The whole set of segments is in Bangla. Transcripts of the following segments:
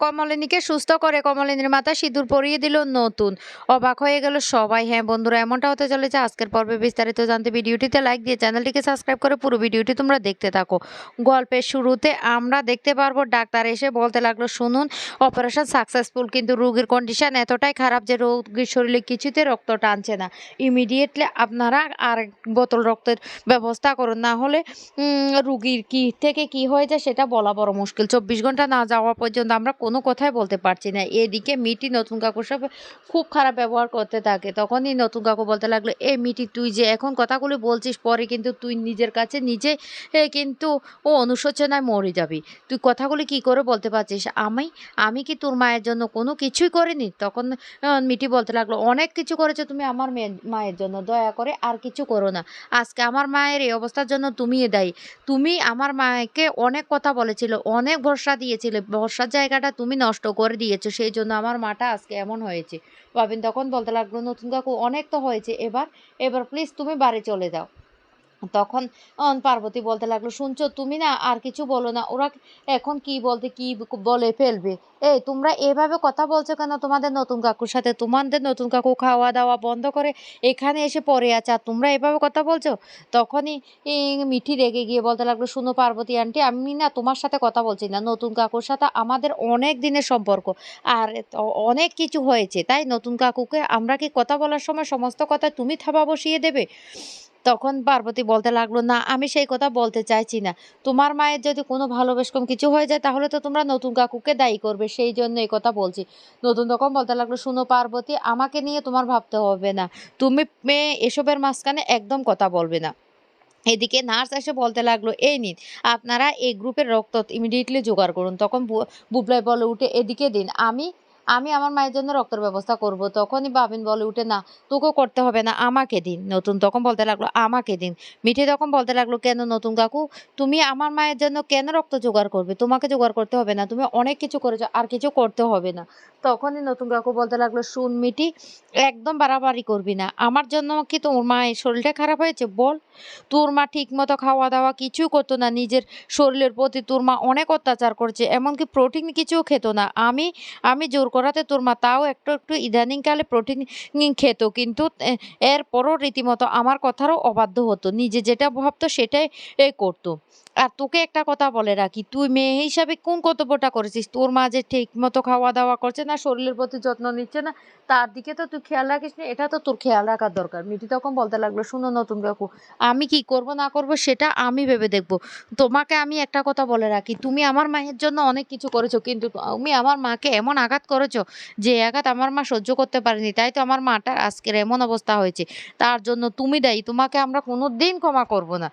কমলিনীকে সুস্থ করে কমলিনীর মাথা সিঁদুর পরিয়ে দিল নতুন। অবাক হয়ে গেল সবাই। হ্যাঁ বন্ধুরা, এমনটা হতে চলেছে। আজকের পর্বে বিস্তারিত জানতে ভিডিওটিতে লাইক দিয়ে চ্যানেলটিকে সাবস্ক্রাইব করে পুরো ভিডিওটি তোমরা দেখতে থাকো। গল্পের শুরুতে আমরা দেখতে পারব, ডাক্তার এসে বলতে লাগল, শুনুন অপারেশন সাকসেসফুল কিন্তু রোগীর কন্ডিশন এতটাই খারাপ যে রোগীর শরীরে কিছুতে রক্ত টানছে না। ইমিডিয়েটলি আপনারা আর বোতল রক্তের ব্যবস্থা করুন। না হলে রুগীর কি থেকে কি হয়ে যায় সেটা বলা বড় মুশকিল। চব্বিশ ঘণ্টা না যাওয়া পর্যন্ত আমরা কোনো কথাই বলতে পারছি না। এদিকে মিটি নতুন কাকুর সব খুব খারাপ ব্যবহার করতে থাকে। তখনই নতুন কাকু বলতে লাগল, এ মিটি, তুই যে এখন কথাগুলি বলছিস, পরে কিন্তু তুই নিজের কাছে নিজে কিন্তু ও অনুশোচনায় মরে যাবি। তুই কথাগুলি কি করে বলতে পারছিস? আমি আমি কি তোর মায়ের জন্য কোনো কিছুই করিনি? তখন মিটি বলতে লাগল, অনেক কিছু করেছ তুমি আমার মেয়ে- মায়ের জন্য, দয়া করে আর কিছু করো না। আজকে আমার মায়ের এই অবস্থার জন্য তুমি দায়ী। তুমি আমার মাকে অনেক কথা বলেছিল, অনেক ভরসা দিয়েছিলে। ভরসার জায়গাটা তুমি নষ্ট করে দিয়েছ, সেই জন্য আমার মাটা আজকে এমন হয়েছে। বাবিন তখন বলতে লাগল, নতুন কাকু, অনেক তো হয়েছে, এবার এবার প্লিজ তুমি বাড়ি চলে যাও। তখন পার্বতী বলতে লাগল, শুনছো, তুমি না আর কিছু বলো না, ওরা এখন কি বলতে, কি বলে ফেলবে? এই, তোমরা এভাবে কথা বলছো কেন? তোমাদের নতুন কাকুর সাথে তোমাদের নতুন কাকু খাওয়া দাওয়া বন্ধ করে এখানে এসে পড়ে আছে, আর তোমরা এভাবে কথা বলছো? তখনই মিঠি রেগে গিয়ে বলতে লাগল, শুনো, পার্বতী আন্টি, আমি না তোমার সাথে কথা বলছি না। নতুন কাকুর সাথে আমাদের অনেক দিনের সম্পর্ক, আর অনেক কিছু হয়েছে। তাই নতুন কাকুকে আমরা কি কথা বলার সময় সমস্ত কথা তুমি থাবা বসিয়ে দেবে? তখন পার্বতী বলতে লাগল, না, আমি সেই কথা বলতে চাইছি না। তোমার মায়ের যদি কোনো ভালোবেসকম কিছু হয়ে যায়, তাহলে তো তোমরা নতুন কাকুকে দায়ী করবে। সেই জন্য এই কথা বলছি। নতুন তখন বলতে লাগল, শুনো পার্বতী, আমাকে নিয়ে তোমার ভাবতে হবে না। তুমি মেয়ে এসবের মাঝখানে একদম কথা বলবে না। এদিকে নার্স এসে বলতে লাগল, এই নিন, আপনারা এই গ্রুপের রক্ত ইমিডিয়েটলি জোগাড় করুন। তখন বুবলাই বলে উঠে, এদিকে দিন, আমি আমি আমার মায়ের জন্য রক্তের ব্যবস্থা করব। তখনই বাবিন বলে, উঠে না, তোকেও করতে হবে না, আমাকে দিন। নতুন তখন বলতে লাগল, আমাকে দিন। মিঠি তখন বলতে লাগল, কেন নতুন কাকু? তুমি আমার মায়ের জন্য কেন রক্ত জোগাড় করবে? তোমাকে জোগাড় করতে হবে না, তুমি অনেক কিছু করেছ, আর কিছু করতে হবে না। তখনই নতুন কাকু বলতে লাগল, শুন মিঠি, একদম বাড়াবাড়ি করবি না। আমার জন্য কি তোর মায়ের শরীরটা খারাপ হয়েছে? বল। তোর মা ঠিক মতো খাওয়া দাওয়া কিছু করতো না। নিজের শরীরের প্রতি তোর মা অনেক অত্যাচার করছে, এমনকি প্রোটিন কিছুও খেত না। আমি আমি জোর করাতে তোর মা তাও একটু একটু ইদানিংকালে প্রোটিন খেত, কিন্তু এরপরও রীতিমতো আমার কথারও অবাধ্য হতো। নিজে যেটা ভাবতো সেটাই করতো। আর তোকে একটা কথা বলে রাখি, তুই মেয়ে হিসাবে কোন কর্তব্যটা করেছিস? তোর মা যে ঠিক মতো খাওয়া দাওয়া করছে না, শরীরের প্রতি যত্ন নিচ্ছে না, তার দিকে তো তুই খেয়াল রাখিস না এটা তো তোর খেয়াল রাখার দরকার। মিটি তখন বলতে লাগল, শুনো নতুন কাকু আমি কি করব না করব সেটা আমি ভেবে দেখব। তোমাকে আমি একটা কথা বলে রাখি, তুমি আমার মায়ের জন্য অনেক কিছু করেছ, কিন্তু তুমি আমার মাকে এমন আঘাত করেছ যে আঘাত আমার মা সহ্য করতে পারেনি, তাই তো আমার মাটার আজকের এমন অবস্থা হয়েছে। তার জন্য তুমি দায়ী, তোমাকে আমরা কোনো দিন ক্ষমা করব না।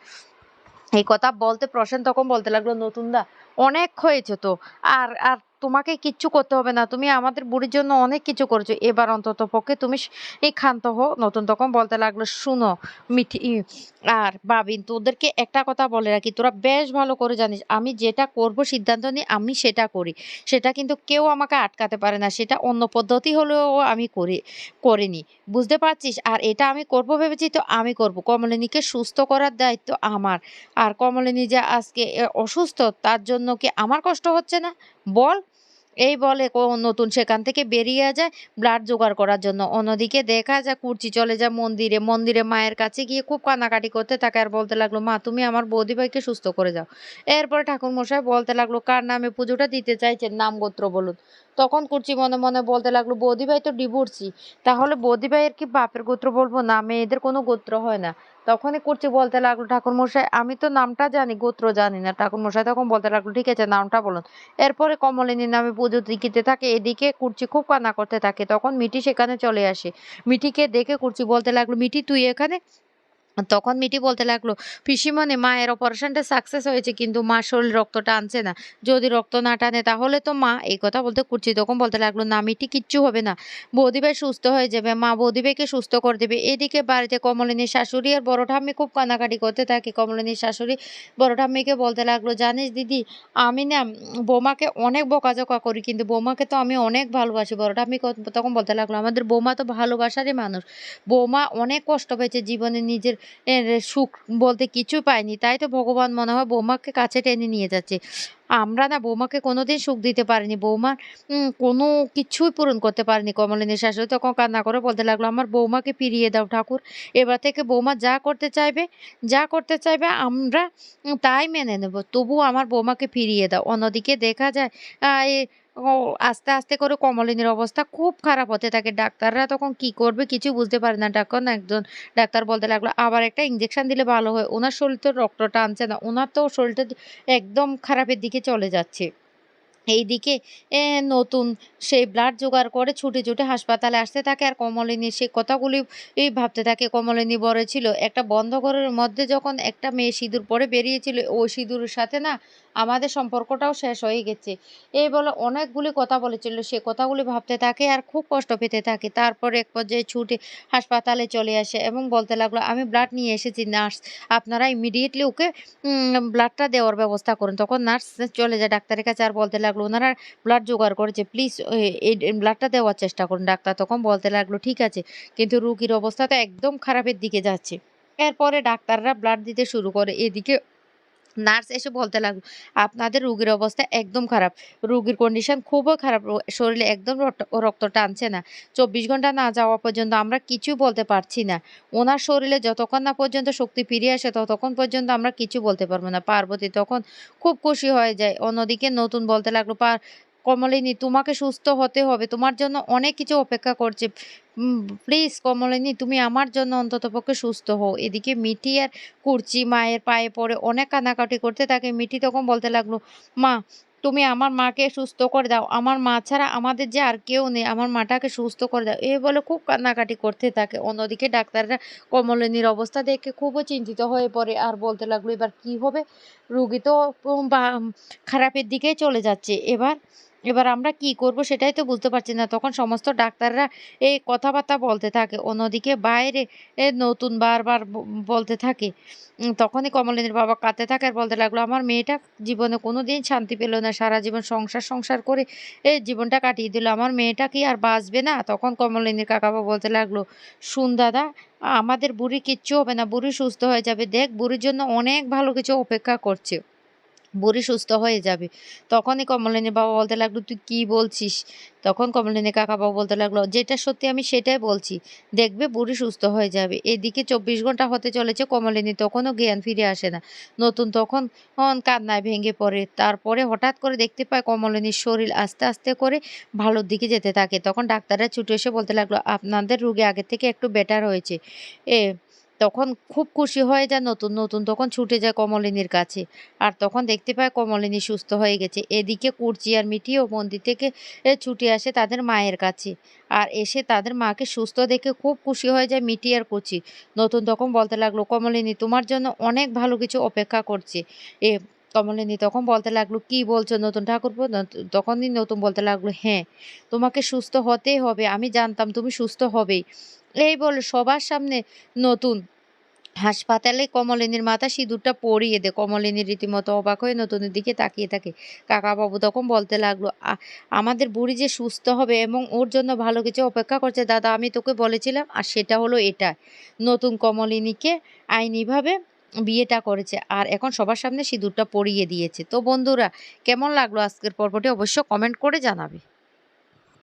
এই কথা বলতে প্রসেন তখন বলতে লাগল, নতুন দা অনেক হয়েছে তো। আর আর তোমাকে কিচ্ছু করতে হবে না। তুমি আমাদের বুড়ির জন্য অনেক কিছু করেছ। এবার অন্তত পক্ষে তুমি এই ক্ষান্ত হো নতুন তখন বলতে লাগল, শুনো, মিঠি আর বাবিন, তোদেরকে একটা কথা বলে রাখি। তোরা বেশ ভালো করে জানিস, আমি যেটা করব সিদ্ধান্ত নিই আমি সেটা করি। সেটা কিন্তু কেউ আমাকে আটকাতে পারে না। সেটা অন্য পদ্ধতি হলেও আমি করি, করিনি। বুঝতে পারছিস? আর এটা আমি করব ভেবেছি তো আমি করব। কমলিনীকে সুস্থ করার দায়িত্ব আমার। আর কমলিনী যে আজকে অসুস্থ, তার জন্য কি আমার কষ্ট হচ্ছে না? বল। এই বলে নতুন সেখান থেকে বেরিয়ে যায় ব্লাড জোগাড় করার জন্য। অন্যদিকে দেখা যায় কুর্চি চলে যায় মন্দিরে। মন্দিরে মায়ের কাছে গিয়ে খুব কান্নাকাটি করতে থাকে আর বলতে লাগল, মা, তুমি আমার বৌদি ভাইকে সুস্থ করে যাও। এরপরে ঠাকুর মশাই বলতে লাগল, কার নামে পুজোটা দিতে চাইছেন? নাম গোত্র বলুন। তখন কুর্চি মনে মনে বলতে লাগল বৌদি ভাই তো ডিভোর্সি। তাহলে বৌদি ভাইয়ের কি বাপের গোত্র বলব? না, মেয়েদের কোনো গোত্র হয় না। তখনই করছি বলতে লাগল ঠাকুর মশাই আমি তো নামটা জানি, গোত্র জানি না। ঠাকুর মশাই তখন বলতে লাগল, ঠিক আছে, নামটা বলুন। এরপরে কমলিনী নামে পুজো দিতে থাকে, এদিকে কুর্চি খুব কান্না করতে থাকে। তখন মিটি সেখানে চলে আসে। মিটিকে দেখে কুর্চি বলতে লাগল মিটি তুই এখানে? তখন মিটি বলতে লাগল, পিসিমণি, মায়ের অপারেশনটা সাকসেস হয়েছে, কিন্তু মা শরীর রক্ত টানছে না। যদি রক্ত না টানে তাহলে তো মা এই কথা বলতে কুর্চি তখন বলতে লাগল, না মিটি কিচ্ছু হবে না। বৌদিভাই সুস্থ হয়ে যাবে, মা বৌদিভাইকে সুস্থ করে দেবে। এদিকে বাড়িতে কমলিনীর শাশুড়ি আর বড় ঠাম্মি খুব কানাকাটি করতে থাকে। কমলিনীর শাশুড়ি বড় ঠাম্মিকে বলতে লাগল, জানিস দিদি, আমি না বৌমাকে অনেক বকাঝকা করি, কিন্তু বৌমাকে তো আমি অনেক ভালোবাসি। বড় ঠাম্মি তখন বলতে লাগল, আমাদের বৌমা তো ভালোবাসারই মানুষ। বৌমা অনেক কষ্ট পেয়েছে জীবনে নিজের সুখ বলতে কিছু পায়নি। তাই তো ভগবান মনে হয় বৌমাকে কাছে টেনে নিয়ে যাচ্ছে। আমরা না বৌমাকে কোনোদিন সুখ দিতে পারিনি। উম কোনো কিছুই পূরণ করতে পারিনি। কমলিনীর শাশুড়ি তখন কান্না করে বলতে লাগল, "আমার বৌমাকে ফিরিয়ে দাও ঠাকুর। এবার থেকে বৌমা যা করতে চাইবে, যা করতে চাইবে আমরা তাই মেনে নেব। তবুও আমার বৌমাকে ফিরিয়ে দাও।" অন্যদিকে দেখা যায় ও আস্তে, আস্তে করে কমলিনীর অবস্থা খুব খারাপ হতে থাকে। ডাক্তাররা তখন কি করবে কিছু বুঝতে পারে না। তখন একজন ডাক্তার বলতে লাগল, "আবার একটা ইঞ্জেকশন দিলে ভালো হয়। ওনার শরীর তো রক্ত টানছে না। ওনার তো শরীরটা একদম খারাপের দিকে চলে যাচ্ছে।" এইদিকে নতুন সেই ব্লাড জোগাড় করে ছুটে, ছুটে হাসপাতালে আসতে থাকে আর কমলিনী সে কথাগুলি ই ভাবতে থাকে। কমলিনী বলেছিল, "একটা বন্ধ ঘরের মধ্যে যখন একটা মেয়ে সিঁদুর পরে বেরিয়েছিল, ওই সিঁদুরের সাথে না আমাদের সম্পর্কটাও শেষ হয়ে গেছে।" এই বলে অনেকগুলি কথা বলেছিল। সে কথাগুলি ভাবতে থাকে আর খুব কষ্ট পেতে থাকে। তারপরে এক পর্যায়ে ছুটে হাসপাতালে চলে আসে এবং বলতে লাগল, "আমি ব্লাড নিয়ে এসেছি নার্স। আপনারা ইমিডিয়েটলি ওকে ব্লাডটা দেওয়ার ব্যবস্থা করুন।" তখন নার্স চলে যায় ডাক্তারের কাছে আর বলতে লাগল, ওনারা ব্লাড জোগাড় করেছে। প্লিজ এই ব্লাডটা দেওয়ার চেষ্টা করুন।" ডাক্তার তখন বলতে লাগল, "ঠিক আছে।" কিন্তু রুগীর অবস্থা তো একদম খারাপের দিকে যাচ্ছে। এরপরে ডাক্তাররা ব্লাড দিতে শুরু করে। এদিকে নার্স এসে বলতে লাগল, "আপনাদের রুগীর অবস্থা একদম খারাপ। রুগীর কন্ডিশন খুবই খারাপ। শরীরে একদম রক্ত টানছে না। ২৪ ঘণ্টা না যাওয়া পর্যন্ত আমরা কিছু বলতে পারছি না। ওনার শরীরে যতক্ষণ না পর্যন্ত শক্তি ফিরে আসে ততক্ষণ পর্যন্ত আমরা কিছু বলতে পারব না।" পার্বতী তখন খুব খুশি হয়ে যায়। অন্যদিকে নতুন বলতে লাগল, "পা কমলিনী তোমাকে সুস্থ হতে হবে। তোমার জন্য অনেক কিছু অপেক্ষা করছে। প্লিজ কমলিনী তুমি আমার জন্য অন্ততপক্ষে সুস্থ হও।" এদিকে মিঠি আর কুরচি মায়ের পায়ে পড়ে অনেক কান্নাকাটি করতে থাকে। মিঠি তখন বলতে লাগল, "মা তুমি আমার মাকে সুস্থ করে দাও। আমার মা ছাড়া আমাদের যে আর কেউ নেই। আমার মাটাকে সুস্থ করে দাও।" এই বলে খুব কান্নাকাটি করতে থাকে। অন্যদিকে ডাক্তাররা কমলিনীর অবস্থা দেখে খুবই চিন্তিত হয়ে পড়ে আর বলতে লাগল, "এবার কি হবে? রুগী তো খারাপের দিকেই চলে যাচ্ছে। এবার এবার আমরা কি করব সেটাই তো বুঝতে পারছি না।" তখন সমস্ত ডাক্তাররা এই কথাবার্তা বলতে থাকে। অন্যদিকে বাইরে এ নতুন বারবার বলতে থাকে। তখনই কমলিনীর বাবা কাঁদতে থাকে আর বলতে লাগল, "আমার মেয়েটা জীবনে কোনো দিন শান্তি পেল না। সারা জীবন সংসার, সংসার করে এ জীবনটা কাটিয়ে দিল। আমার মেয়েটা কি আর বাঁচবে না?" তখন কমলিনীর কাকাবাবু বলতে লাগল, "শুন দাদা, আমাদের বুড়ি কিচ্ছু হবে না। বুড়ি সুস্থ হয়ে যাবে। দেখ বুড়ির জন্য অনেক ভালো কিছু অপেক্ষা করছে। বুড়ি সুস্থ হয়ে যাবে।" তখনই কমলিনীর বাবা বলতে লাগল, "তুই কি বলছিস?" তখন কমলিনীর কাকাবাবু বলতে লাগল, "যেটা সত্যি আমি সেটাই বলছি। দেখবে বুড়ি সুস্থ হয়ে যাবে।" এদিকে ২৪ ঘণ্টা হতে চলেছে কমলিনী তখনও জ্ঞান ফিরে আসে না। নতুন তখন কান্নায় ভেঙে পড়ে। তারপরে হঠাৎ করে দেখতে পায় কমলিনীর শরীর আস্তে, আস্তে করে ভালোর দিকে যেতে থাকে। তখন ডাক্তাররা ছুটে এসে বলতে লাগল, "আপনাদের রোগী আগের থেকে একটু বেটার হয়েছে।" এ তখন খুব খুশি হয়ে যায় নতুন। নতুন তখন ছুটে যায় কমলিনীর কাছে। আর তখন দেখতে পায় কমলিনী সুস্থ হয়ে গেছে। এদিকে কুর্চি আর মিঠিও মন্দির থেকে ছুটে আসে তাদের মায়ের কাছে। আর এসে তাদের মাকে সুস্থ দেখে খুব খুশি হয়ে যায় মিঠি আর কুচি। নতুন তখন বলতে লাগল, "কমলিনী তোমার জন্য অনেক ভালো কিছু অপেক্ষা করছে।" এ কমলিনী তখন বলতে লাগল, "কি বলছো নতুন ঠাকুরপো?" নত তখনই নতুন বলতে লাগল, "হ্যাঁ, তোমাকে সুস্থ হতেই হবে। আমি জানতাম তুমি সুস্থ হবেই।" এই বলে সবার সামনে নতুন হাসপাতালে কমলিনীর মাথা সিঁদুরটা পরিয়ে দে কমলিনী রীতিমতো অবাক হয়ে নতুনের দিকে তাকিয়ে থাকে। কাকাবাবু তখন বলতে লাগল, আমাদের বুড়ি যে সুস্থ হবে এবং ওর জন্য ভালো কিছু অপেক্ষা করছে দাদা আমি তোকে বলেছিলাম আর সেটা হলো এটা। নতুন কমলিনীকে আইনিভাবে বিয়েটা করেছে। আর এখন সবার সামনে সিঁদুরটা পরিয়ে দিয়েছে।" তো বন্ধুরা কেমন লাগল আজকের পর্বটি অবশ্য কমেন্ট করে জানাবে।